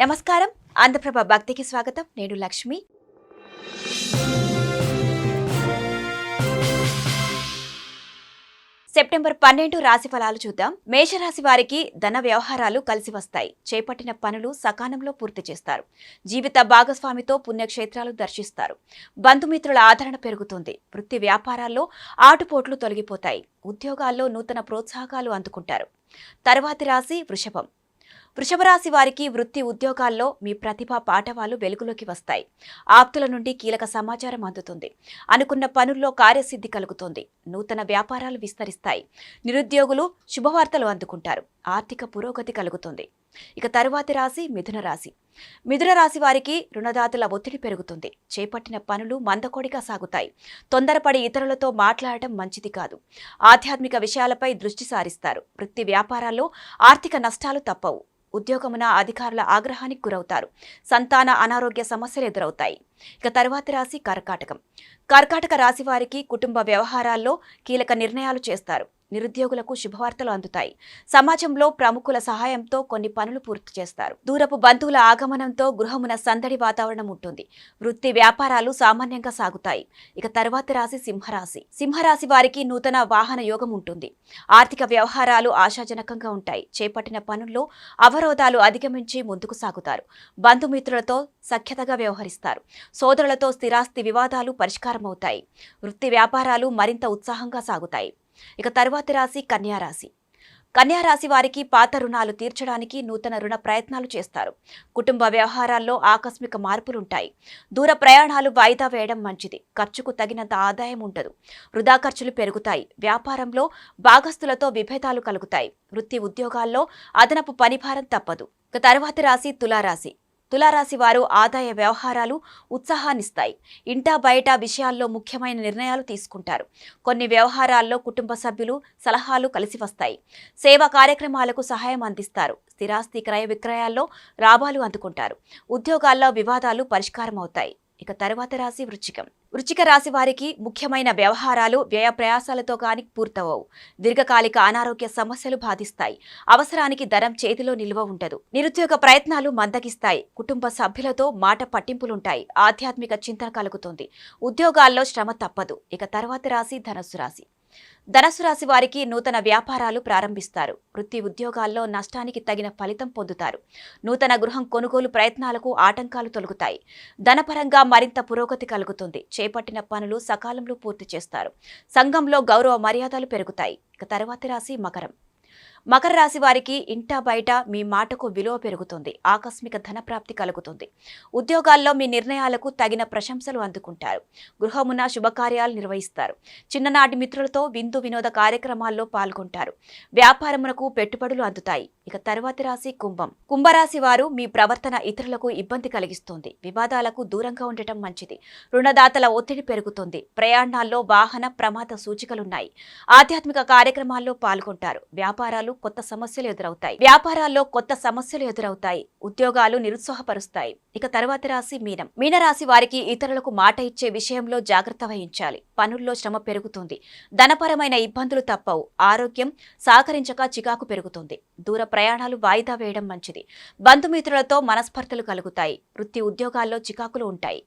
నమస్కారం. ఆంధ్రప్రభ భక్తికి స్వాగతం. నేను లక్ష్మి. సెప్టెంబర్ పన్నెండు రాశి ఫలాలు చూద్దాం. మేషరాశి వారికి ధన వ్యవహారాలు కలిసి వస్తాయి. చేపట్టిన పనులు సకాలంలో పూర్తి చేస్తారు. జీవిత భాగస్వామితో పుణ్యక్షేత్రాలు దర్శిస్తారు. బంధుమిత్రుల ఆదరణ పెరుగుతుంది. వృత్తి వ్యాపారాల్లో ఆటుపోట్లు తొలగిపోతాయి. ఉద్యోగాల్లో నూతన ప్రోత్సాహకాలు అందుకుంటారు. తర్వాతి రాశి వృషభం. వృషభరాశి వారికి వృత్తి ఉద్యోగాల్లో మీ ప్రతిభ పాఠవాలు వెలుగులోకి వస్తాయి. ఆప్తుల నుండి కీలక సమాచారం అందుతుంది. అనుకున్న పనుల్లో కార్యసిద్ధి కలుగుతుంది. నూతన వ్యాపారాలు విస్తరిస్తాయి. నిరుద్యోగులు శుభవార్తలు అందుకుంటారు. ఆర్థిక పురోగతి కలుగుతుంది. ఇక తరువాతి రాశి మిథున రాశి. మిథున రాశి వారికి రుణదాతల ఒత్తిడి పెరుగుతుంది. చేపట్టిన పనులు మందకొడిగా సాగుతాయి. తొందరపడి ఇతరులతో మాట్లాడటం మంచిది కాదు. ఆధ్యాత్మిక విషయాలపై దృష్టి సారిస్తారు. వృత్తి వ్యాపారాల్లో ఆర్థిక నష్టాలు తప్పవు. ఉద్యోగమున అధికారుల ఆగ్రహానికి గురవుతారు. సంతాన అనారోగ్య సమస్యలు ఎదురవుతాయి. ఇక తరువాతి రాశి కర్కాటకం. కర్కాటక రాశి వారికి కుటుంబ వ్యవహారాల్లో కీలక నిర్ణయాలు చేస్తారు. నిరుద్యోగులకు శుభవార్తలు అందుతాయి. సమాజంలో ప్రముఖుల సహాయంతో కొన్ని పనులు పూర్తి చేస్తారు. దూరపు బంధువుల ఆగమనంతో గృహమున సందడి వాతావరణం ఉంటుంది. వృత్తి వ్యాపారాలు సామాన్యంగా సాగుతాయి. ఇక తర్వాతి రాశి సింహరాశి. సింహరాశి వారికి నూతన వాహన యోగం ఉంటుంది. ఆర్థిక వ్యవహారాలు ఆశాజనకంగా ఉంటాయి. చేపట్టిన పనుల్లో అవరోధాలు అధిగమించి ముందుకు సాగుతారు. బంధుమిత్రులతో సఖ్యతగా వ్యవహరిస్తారు. సోదరులతో స్థిరాస్తి వివాదాలు పరిష్కారమవుతాయి. వృత్తి వ్యాపారాలు మరింత ఉత్సాహంగా సాగుతాయి. ఇక తరువాతి రాశి కన్యారాశి రాశి. వారికి పాత రుణాలు తీర్చడానికి నూతన రుణ ప్రయత్నాలు చేస్తారు. కుటుంబ వ్యవహారాల్లో ఆకస్మిక మార్పులుంటాయి. దూర ప్రయాణాలు వాయిదా వేయడం మంచిది. ఖర్చుకు తగినంత ఆదాయం ఉండదు. వృధా ఖర్చులు పెరుగుతాయి. వ్యాపారంలో భాగస్తులతో విభేదాలు కలుగుతాయి. వృత్తి ఉద్యోగాల్లో అదనపు పనిభారం తప్పదు. ఇక తరువాతి రాశి తులారాశి. తులారాశి వారు ఆదాయ వ్యవహారాలు ఉత్సాహాన్నిస్తాయి. ఇంటా బయట విషయాల్లో ముఖ్యమైన నిర్ణయాలు తీసుకుంటారు. కొన్ని వ్యవహారాల్లో కుటుంబ సభ్యులు సలహాలు కలిసి వస్తాయి. సేవా కార్యక్రమాలకు సహాయం అందిస్తారు. స్థిరాస్తి క్రయ విక్రయాల్లో లాభాలు అందుకుంటారు. ఉద్యోగాల్లో వివాదాలు పరిష్కారం అవుతాయి ఇక తర్వాత రాశి వృచ్చికం. వృచ్చిక రాశి వారికి ముఖ్యమైన వ్యవహారాలు వ్యయ ప్రయాసాలతో కాని పూర్తవవు. దీర్ఘకాలిక అనారోగ్య సమస్యలు బాధిస్తాయి. అవసరానికి ధనం చేతిలో నిల్వ ఉండదు. నిరుద్యోగ ప్రయత్నాలు మందగిస్తాయి. కుటుంబ సభ్యులతో మాట పట్టింపులుంటాయి. ఆధ్యాత్మిక చింతన కలుగుతుంది. ఉద్యోగాల్లో శ్రమ తప్పదు. ఇక తర్వాత రాశి ధనస్సు రాశి. ధనసు రాశి వారికి నూతన వ్యాపారాలు ప్రారంభిస్తారు. వృత్తి ఉద్యోగాల్లో నష్టానికి తగిన ఫలితం పొందుతారు. నూతన గృహం కొనుగోలు ప్రయత్నాలకు ఆటంకాలు తొలగుతాయి. ధనపరంగా మరింత పురోగతి కలుగుతుంది. చేపట్టిన పనులు సకాలంలో పూర్తి చేస్తారు. సంఘంలో గౌరవ మర్యాదలు పెరుగుతాయి. ఇక తర్వాతి రాశి మకరం. మకర రాశి వారికి ఇంటా బయట మీ మాటకు విలువ పెరుగుతుంది. ఆకస్మిక ధనప్రాప్తి కలుగుతుంది. ఉద్యోగాల్లో మీ నిర్ణయాలకు తగిన ప్రశంసలు అందుకుంటారు. గృహమున శుభకార్యాలు నిర్వహిస్తారు. చిన్ననాటి మిత్రులతో విందు వినోద కార్యక్రమాల్లో పాల్గొంటారు. వ్యాపారమునకు పెట్టుబడులు అందుతాయి. ఇక తరువాతి రాశి కుంభం. కుంభరాశి వారు మీ ప్రవర్తన ఇతరులకు ఇబ్బంది కలిగిస్తుంది. వివాదాలకు దూరంగా ఉండటం మంచిది. రుణదాతల ఒత్తిడి పెరుగుతుంది. ప్రయాణాల్లో వాహన ప్రమాద సూచికలున్నాయి. ఆధ్యాత్మిక కార్యక్రమాల్లో పాల్గొంటారు. వ్యాపారాలు కొత్త సమస్యలు ఎదురవుతాయి. వ్యాపారాల్లో కొత్త సమస్యలు ఎదురవుతాయి. ఉద్యోగాలు నిరుత్సాహపరుస్తాయి. ఇక తరువాతి రాశి మీనం. మీనరాశి వారికి ఇతరులకు మాట ఇచ్చే విషయంలో జాగ్రత్త వహించాలి. పనుల్లో శ్రమ పెరుగుతుంది. ధనపరమైన ఇబ్బందులు తప్పవు. ఆరోగ్యం సహకరించక చికాకు పెరుగుతుంది. దూర ప్రయాణాలు వాయిదా వేయడం మంచిది. బంధుమిత్రులతో మనస్పర్ధలు కలుగుతాయి. వృత్తి ఉద్యోగాల్లో చికాకులు ఉంటాయి.